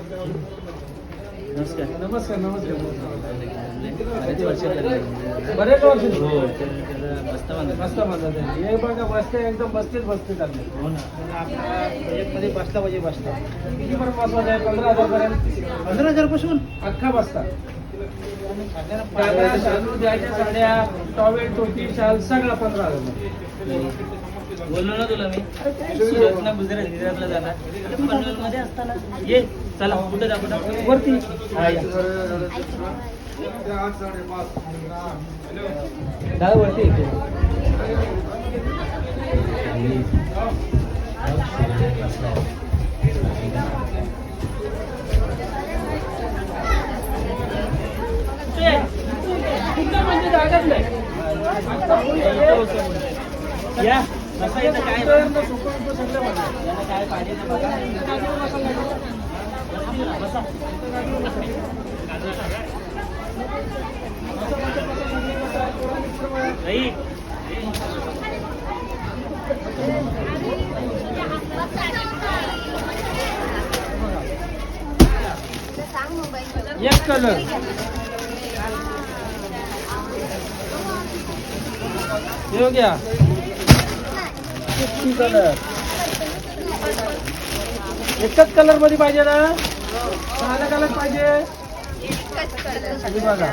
नमस्कार. नमस्कार नमस्कार. बरेच वर्ष हो बस्ता बांधला. हे बघा बसते एकदम बसतेच बसते चालले हो ना. बसता म्हणजे बसता किती पण बसवायचं आहे? पंधरा हजारपर्यंत. पंधरा हजारपासून? अख्खा बसता. शालू द्यायच्या साड्या टॉवेल टोपी शाल सगळं पंधरा हजार. बोललो ना तुला मी. सुरत ना गुजरात गुजरातला जाणार. पनवेल मध्ये असताना. ये चला कुठे दाखवता वरती. हा, दादा वरती येतो म्हणजे जागाच नाही? या. बसा इथं काय इथं सोपं सोपं सगळं बघा. याला काय पाहिजे ते बघा. बसा. नाही. एक कलर हे घ्या किती कलर एकच कलरमध्ये पाहिजे ना? सहाला कलर पाहिजे? बघा.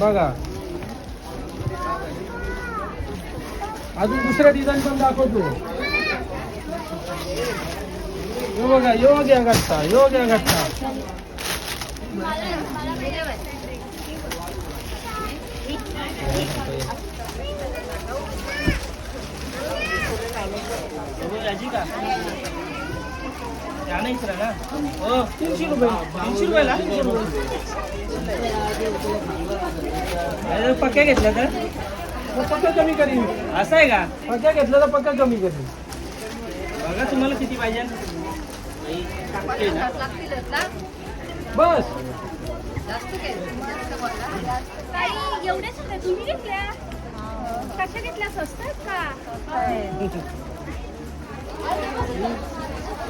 बघा. अजून दुसऱ्या डिझाईन पण दाखवतो. यो बघा यो घ्या घट्टा यो घ्या याची का त्या नाही ना हो. तीनशे रुपये. तीनशे रुपयाला? अरे पक्क्या घेतल्या तर? पक्का कमी करीन. असं आहे का? पक्का घेतलं तर पक्का कमी करीन. बघा तुम्हाला किती पाहिजे? बस. ताई एवढ्या सगळ्या तुम्ही घेतल्या? कशा घेतल्या? स्वस्त का?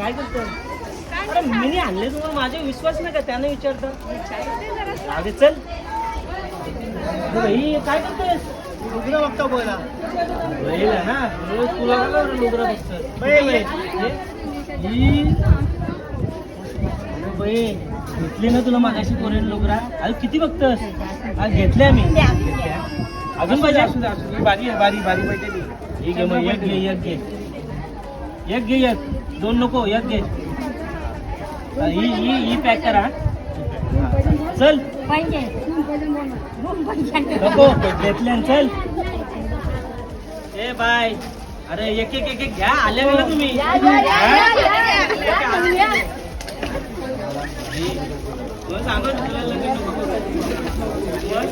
काय करतो अरे मी आणले तुम्हाला माझा विश्वास नाही का? त्याने विचारतं अरे चल. ही काय करतोयस? लुगडा बघता बोला बैल ना? रोज तुला का लुगडा बघतो. बैल घेतली ना तुला मागाशी कोरेन लुगडा? अरे किती बघतोस? आज घेतले आम्ही अजून पाहिजे? असू दे, असू दे. बारी बारी बारी पाहिजे आहे मग एक घे एक घे. एक घे एक दोन नको एक घे हा, ही ही ही पॅक करा हा. चल पाहिजे नको घेतल्या न चल ए बाय अरे एक एक एक एक घ्या आले ना तुम्ही या, या, या, हा? या, या, या, या. तुला सांगत तुला लगेच नको करू. मग?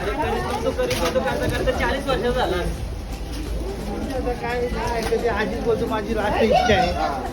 अरे करीत नव्हतो, करीत नव्हतो, करता करता चाळीस वर्ष झाला आता काय आजीच बोलतो माझी लास्ट इच्छा आहे.